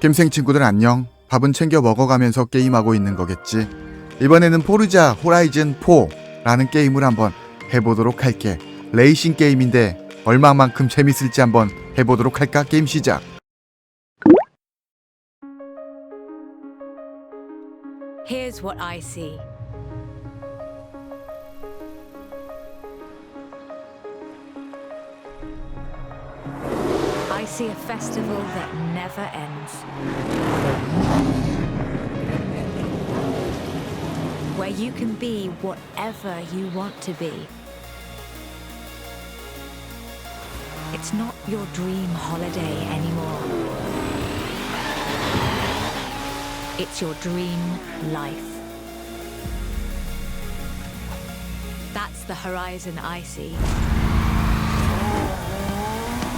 겜생 친구들 안녕. 밥은 챙겨 먹어가면서 게임하고 있는 거겠지. 이번에는 포르자 호라이즌 4라는 게임을 한번 해보도록 할게. 레이싱 게임인데 얼마만큼 재밌을지 한번 해보도록 할까? 게임 시작. I see a festival that never ends. Where you can be whatever you want to be. It's not your dream holiday anymore. It's your dream life. That's the horizon I see.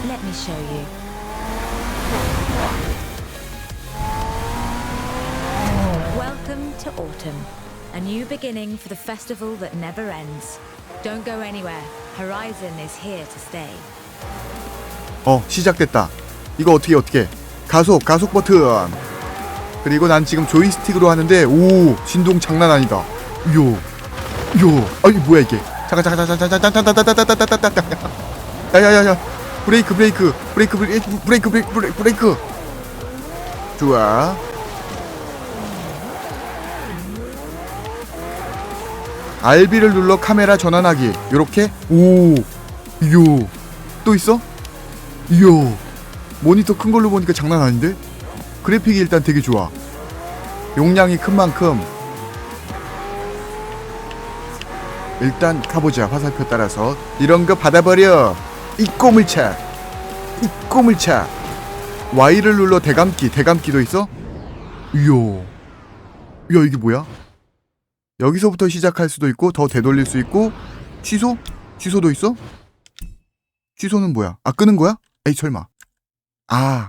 Let me show you. Welcome to autumn, a new beginning for the festival that never ends. Don't go anywhere. Horizon is here to stay. 어 시작됐다. 이거 어떻게 어떻게? 가속 가속 버튼. 그리고 난 지금 조이스틱으로 하는데 오 진동 장난 아니다. 요 요. 아이 뭐야 이게? 잠깐 잠깐 잠깐 잠깐 잠깐 잠깐 잠깐 잠깐 잠깐 잠깐 잠깐. 야야야야. 브레이크 브레이크 브레이크 브레이크 브레이크 브레이크 브레이크 브레이크. 좋아. RB를 눌러 카메라 전환하기. 요렇게 오. 요. 또 있어? 이야 모니터 큰 걸로 보니까 장난 아닌데? 그래픽이 일단 되게 좋아 용량이 큰 만큼 일단 가보자 화살표 따라서 이런 거 받아버려 이 꼬물차 이 꼬물차 Y를 눌러 대감기 대감기도 있어? 이야 이야 이게 뭐야? 여기서부터 시작할 수도 있고 더 되돌릴 수 있고 취소? 취소도 있어? 취소는 뭐야? 아 끄는 거야? 에이 설마 아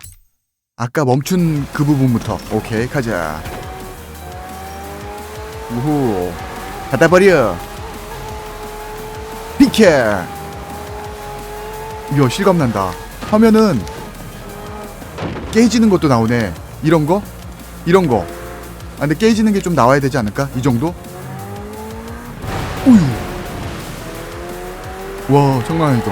아까 멈춘 그 부분부터 오케이 가자 우후 닫아버려 비켜 이야 실감난다 화면은 깨지는 것도 나오네 이런 거? 이런 거 아, 근데 깨지는 게 좀 나와야 되지 않을까? 이 정도? 우유 와 장난 아니다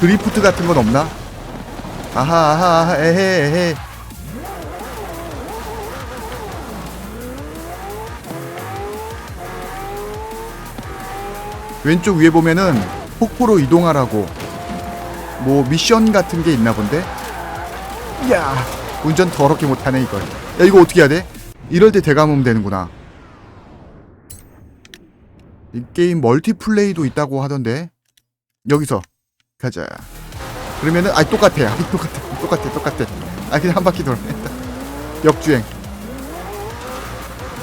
드리프트 같은 건 없나? 아하 아하 에헤 에헤 왼쪽 위에 보면은 폭포로 이동하라고 뭐 미션 같은 게 있나 본데? 야 운전 더럽게 못하네 이걸 야 이거 어떻게 해야 돼? 이럴 때 대감으면 되는구나 이 게임 멀티플레이도 있다고 하던데 여기서 가자. 그러면은 아 똑같아. 아 똑같아. 똑같아. 똑같아. 아 그냥 한 바퀴 돌아. 역주행.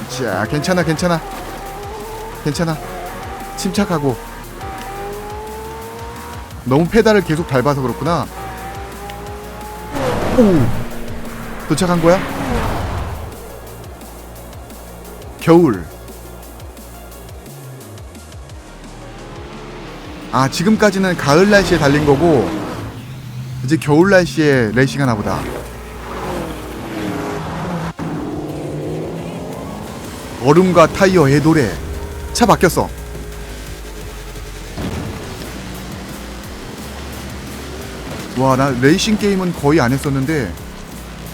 자, 괜찮아. 괜찮아. 괜찮아. 침착하고. 너무 페달을 계속 밟아서 그렇구나. 오. 도착한 거야? 겨울. 아 지금까지는 가을 날씨에 달린 거고 이제 겨울 날씨에 레이싱 하나 보다 얼음과 타이어의 노래 차 바뀌었어 와 나 레이싱 게임은 거의 안 했었는데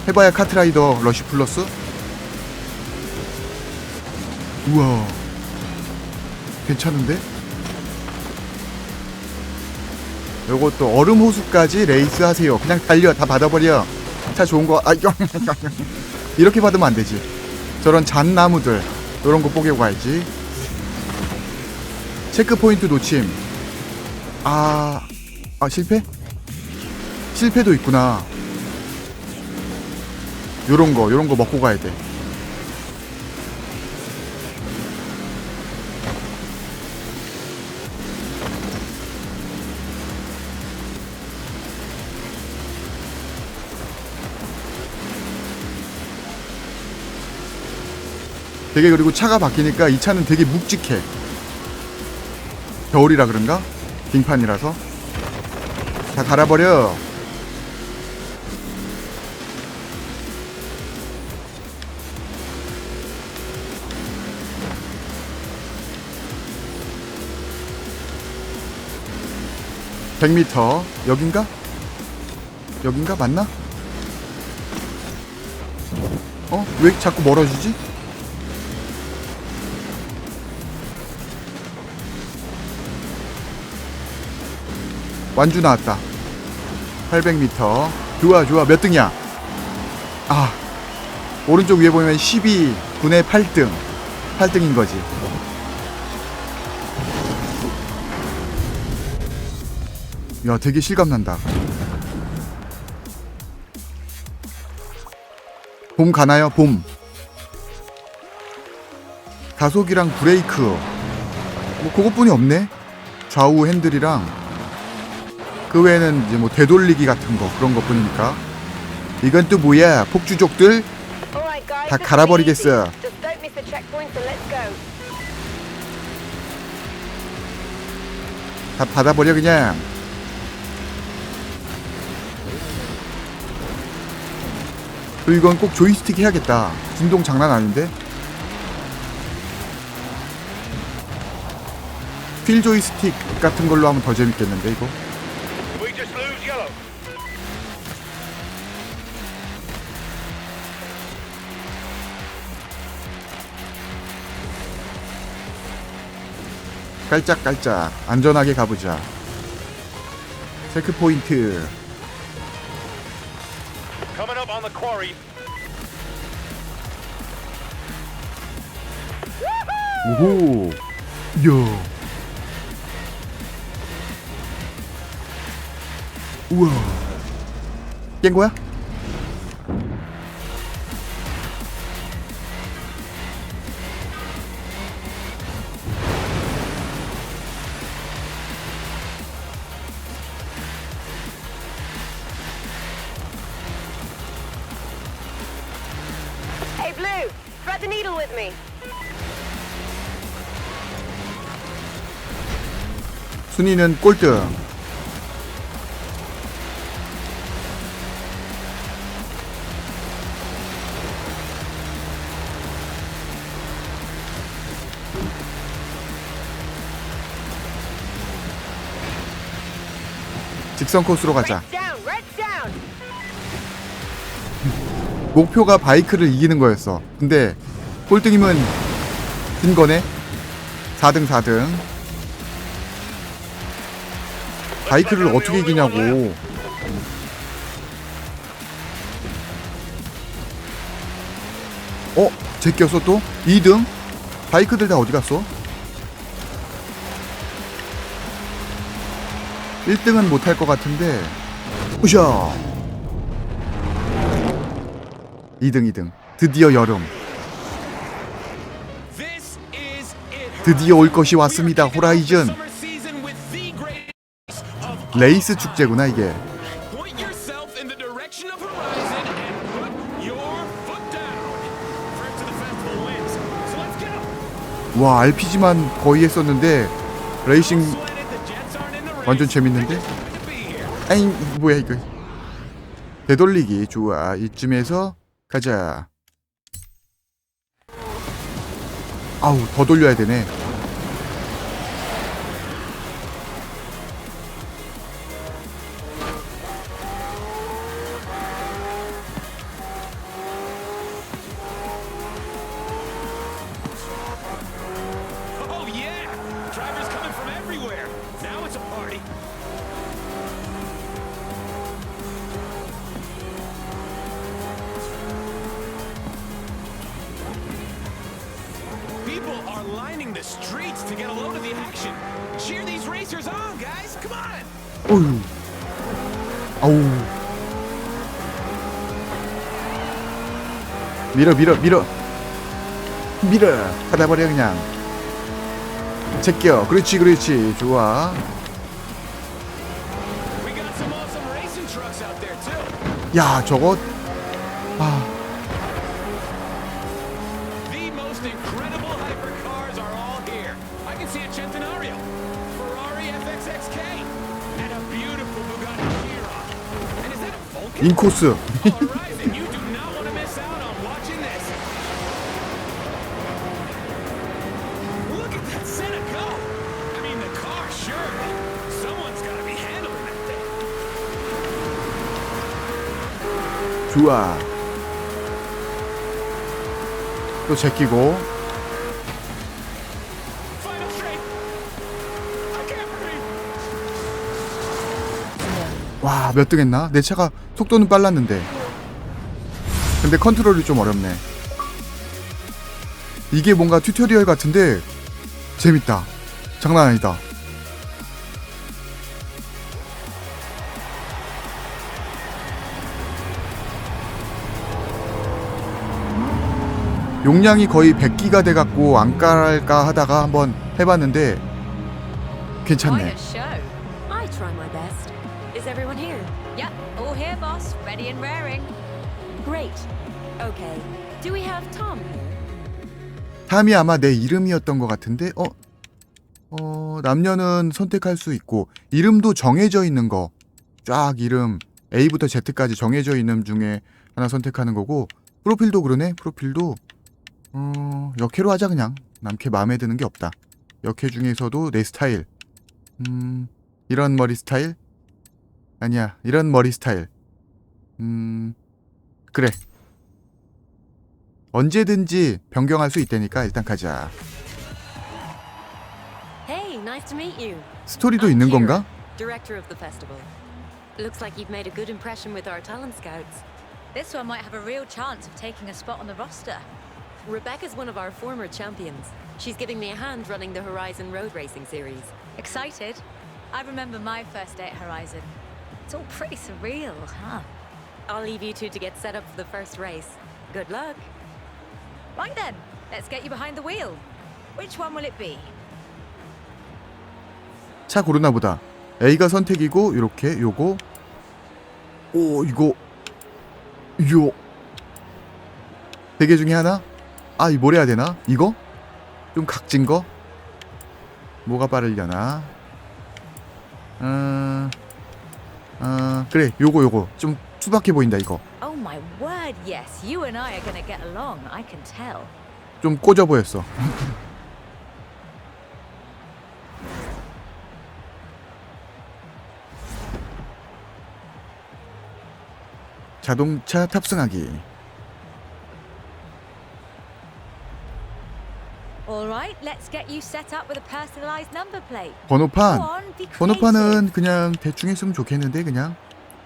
해봐야 카트라이더 러쉬 플러스 우와 괜찮은데? 요것도 얼음 호수까지 레이스 하세요. 그냥 달려 다 받아버려. 차 좋은 거 아, 이렇게 받으면 안 되지. 저런 잣나무들 이런 거 뽀개고 가야지. 체크 포인트 놓침. 아, 아 실패? 실패도 있구나. 요런 거, 요런 거 먹고 가야 돼. 되게 그리고 차가 바뀌니까 이 차는 되게 묵직해. 겨울이라 그런가? 빙판이라서 다 갈아버려 (100m) 여긴가? 여긴가 맞나? 어? 왜 자꾸 멀어지지? 완주 나왔다 800m 좋아 좋아 몇 등이야 아 오른쪽 위에 보면 12 분의 8등 8등인 거지 야 되게 실감난다. 봄 가나요? 봄. 가속이랑 브레이크. 뭐 그것뿐이 없네. 좌우 핸들이랑 그 외에는 이제 뭐 되돌리기 같은 거 그런 것뿐이니까. 이건 또 뭐야? 폭주족들? 다 갈아버리겠어. 다 받아버려 그냥 이건 꼭 조이스틱 해야겠다. 진동 장난 아닌데? 필 조이스틱 같은 걸로 하면 더 재밌겠는데 이거. 깔짝깔짝 안전하게 가보자. 체크포인트 the quarry. 오호 이야 우와 깬 거야? 순위는 꼴등 직선 코스로 가자. 목표가 바이크를 이기는 거였어. 근데 꼴등이면 진 거네. 4등 4등. 바이크를 어떻게 이기냐고. 어? 제꼈어 또? 2등? 바이크들 다 어디 갔어? 1등은 못할 것 같은데. 으쌰! 2등 2등 드디어 여름. 드디어 올 것이 왔습니다 호라이즌 레이스 축제구나 이게. 와 RPG만 거의 했었는데 레이싱. 완전 재밌는데? 아잉 뭐야 이거 되돌리기 좋아 이쯤에서 가자 아우 더 돌려야 되네 the streets to get a load of the action. Cheer these racers on, guys. Come on. 어휴 아우 밀어 밀어 밀어 밀어 받아버려 그냥 제껴 그렇지 그렇지 좋아. 야 저거 thing. 좋아 또 제끼고 와 몇 등 했나? 내 차가 속도는 빨랐는데. 근데 컨트롤이 좀 어렵네. 이게 뭔가 튜토리얼 같은데 재밌다. 장난 아니다. 용량이 거의 100기가 돼갖고 안 깔까 하다가 한번 해봤는데 괜찮네 Is everyone here? Yep, all here, boss. Ready and raring. Great. Okay. Do we have Tom here? 탐이 아마 내 이름이었던 것 같은데 어? 어 남녀는 선택할 수 있고 이름도 정해져 있는 거 쫙 이름 A부터 Z까지 정해져 있는 중에 하나 선택하는 거고 프로필도 그러네 프로필도 어 역해로 하자 그냥 남캐 마음에 드는 게 없다 역해 중에서도 내 스타일 음 이런 머리 스타일 아니야 이런 머리 스타일 음 그래 언제든지 변경할 수 있다니까 일단 가자. Hey, nice to meet you. 스토리도 I'm 있는 건가? Director of the festival. Looks like you've made a good impression with our talent scouts. This one might have a real chance of taking a spot on the roster. Rebecca's one of our former champions. She's giving me a hand running the Horizon Road Racing series. Excited? I remember my first day at Horizon. It's all pretty surreal, huh? I'll leave you two to get set up for the first race. Good luck. Right then, let's get you behind the wheel. Which one will it be? 차 고르나 보다. A가 선택이고 이렇게 요거 오 이거 요 대개 중에 하나? 아, 이뭘 해야 되나? 이거? 좀 각진 거? 뭐가 빠르려나? 음, 어, 그래, 요거, 요거. 좀 투박해 보인다, 이거. Oh my word, yes. You and I are gonna get along, I can tell. 좀 꽂아 보였어. 자동차 탑승하기. Alright, let's get you set up with a personalized number plate. 번호판. Go on, be creative. 번호판은 그냥 대충 했으면 좋겠는데 그냥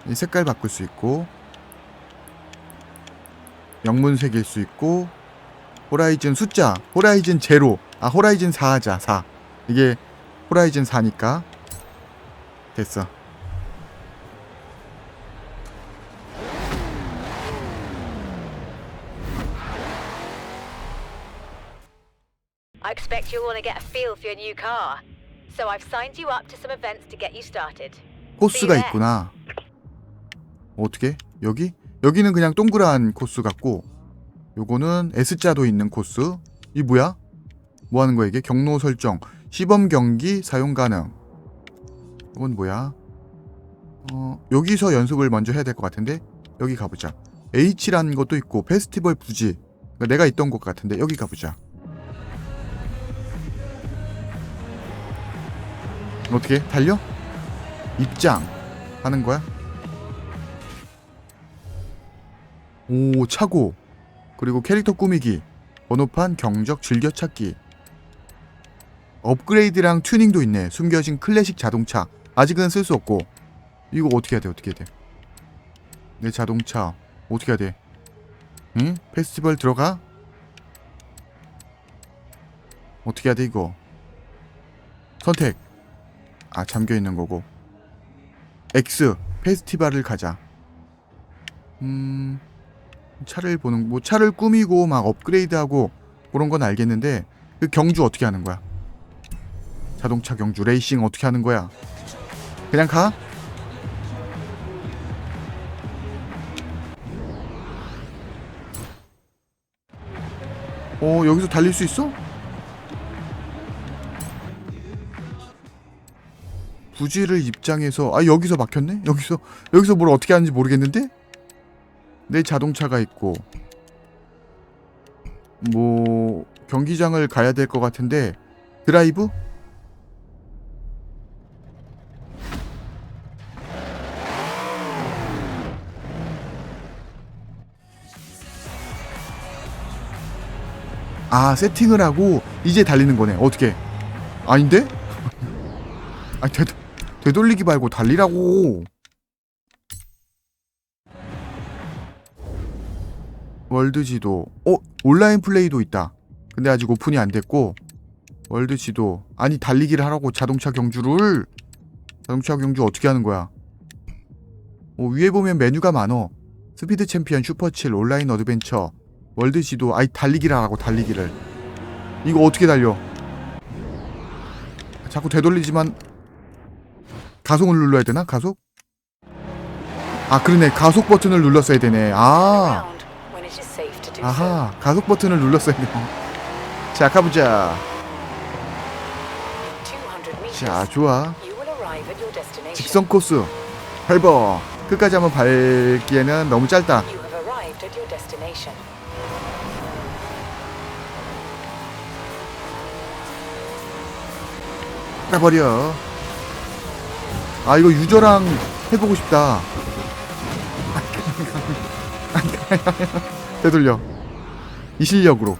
이 색깔 바꿀 수 있고 영문 색일 수 있고 호라이즌 숫자 호라이즌 제로 아 호라이즌 4 하자 4 이게 호라이즌 4니까 됐어 I expect you'll want to get a feel for your new car. So I've signed you up to some events to get you started. 코스가 네. 있구나. 어떻게? 여기? 여기는 그냥 동그란 코스 같고 요거는 S자도 있는 코스. 이 뭐야? 뭐 하는 거야 이게? 경로 설정. 시범 경기 사용 가능. 이건 뭐야? 어 여기서 연습을 먼저 해야 될 것 같은데? 여기 가보자. H라는 것도 있고 페스티벌 부지. 그러니까 내가 있던 곳 같은데 여기 가보자 어떻게 달려? 입장 하는 거야? 오 차고. 그리고 캐릭터 꾸미기 번호판 경적 즐겨찾기. 업그레이드랑 튜닝도 있네. 숨겨진 클래식 자동차. 아직은 쓸 수 없고. 이거 어떻게 해야 돼? 어떻게 해야 돼 내 자동차. 어떻게 해야 돼? 응? 페스티벌 들어가? 어떻게 해야 돼 이거? 선택 아 잠겨 있는 거고 X 페스티벌을 가자. 음 차를 보는 뭐 차를 꾸미고 막 업그레이드하고 그런 건 알겠는데 그 경주 어떻게 하는 거야? 자동차 경주 레이싱 어떻게 하는 거야? 그냥 가? 어 여기서 달릴 수 있어? 부지를 입장해서 아 여기서 막혔네? 여기서 여기서 뭘 어떻게 하는지 모르겠는데? 내 자동차가 있고 뭐 경기장을 가야 될 것 같은데 드라이브? 아 세팅을 하고 이제 달리는 거네. 어떻게? 아닌데? 아니 되, 되돌리기 말고 달리라고. 월드 지도. 어? 온라인 플레이도 있다. 근데 아직 오픈이 안 됐고. 월드 지도. 아니 달리기를 하라고. 자동차 경주를? 자동차 경주 어떻게 하는 거야? 어, 위에 보면 메뉴가 많어. 스피드 챔피언 슈퍼7 온라인 어드벤처. 월드 지도. 아이 달리기를 하라고 달리기를. 이거 어떻게 달려? 자꾸 되돌리지만 가속을 눌러야 되나 가속? 아 그러네 가속 버튼을 눌렀어야 되네 아. 아하 가속 버튼을 눌렀어야 되네 자 가보자 200 meters. 자 좋아. 직선 코스 밟어 끝까지 한번 밟기에는 너무 짧다. 까버려 아 이거 유저랑 해보고 싶다. 되돌려. 이 실력으로.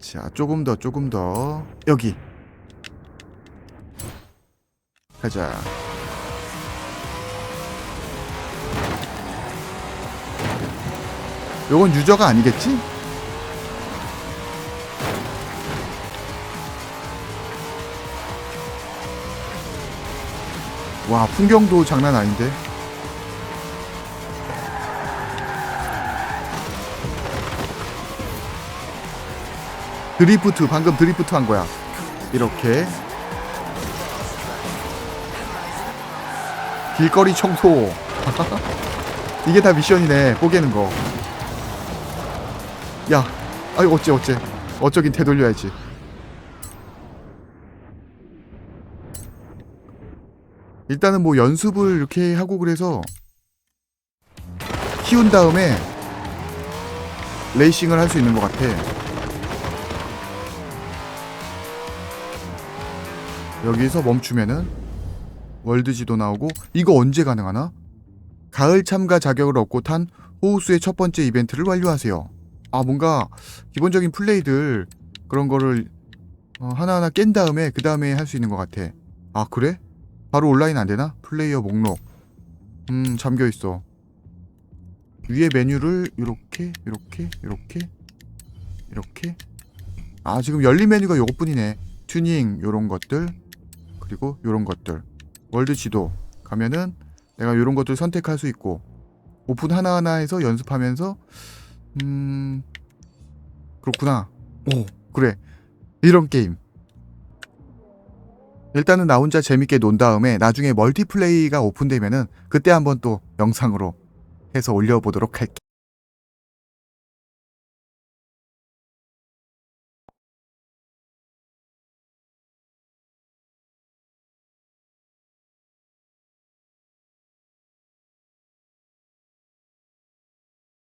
자 조금 더 조금 더. 여기. 가자. 요건 유저가 아니겠지? 와 풍경도 장난 아닌데. 드리프트 방금 드리프트 한 거야. 이렇게. 길거리 청소. 이게 다 미션이네 뽀개는 거야 아이 어째 어째. 어쩌긴 되돌려야지 일단은 뭐 연습을 이렇게 하고 그래서 키운 다음에 레이싱을 할 수 있는 것 같아. 여기서 멈추면은 월드 지도 나오고 이거 언제 가능하나? 가을 참가 자격을 얻고 탄 호우수의 첫 번째 이벤트를 완료하세요. 아 뭔가 기본적인 플레이들 그런 거를 어, 하나하나 깬 다음에 그 다음에 할 수 있는 것 같아. 아 그래? 바로 온라인 안 되나? 플레이어 목록. 음, 잠겨 있어. 위에 메뉴를 이렇게, 이렇게, 이렇게, 이렇게. 아, 지금 열린 메뉴가 요것뿐이네. 튜닝 요런 것들, 그리고 요런 것들. 월드 지도 가면은 내가 요런 것들 선택할 수 있고 오픈 하나하나 해서 연습하면서 음 그렇구나. 오, 그래. 이런 게임. 일단은 나 혼자 재밌게 논 다음에 나중에 멀티플레이가 오픈되면은 그때 한번 또 영상으로 해서 올려보도록 할게.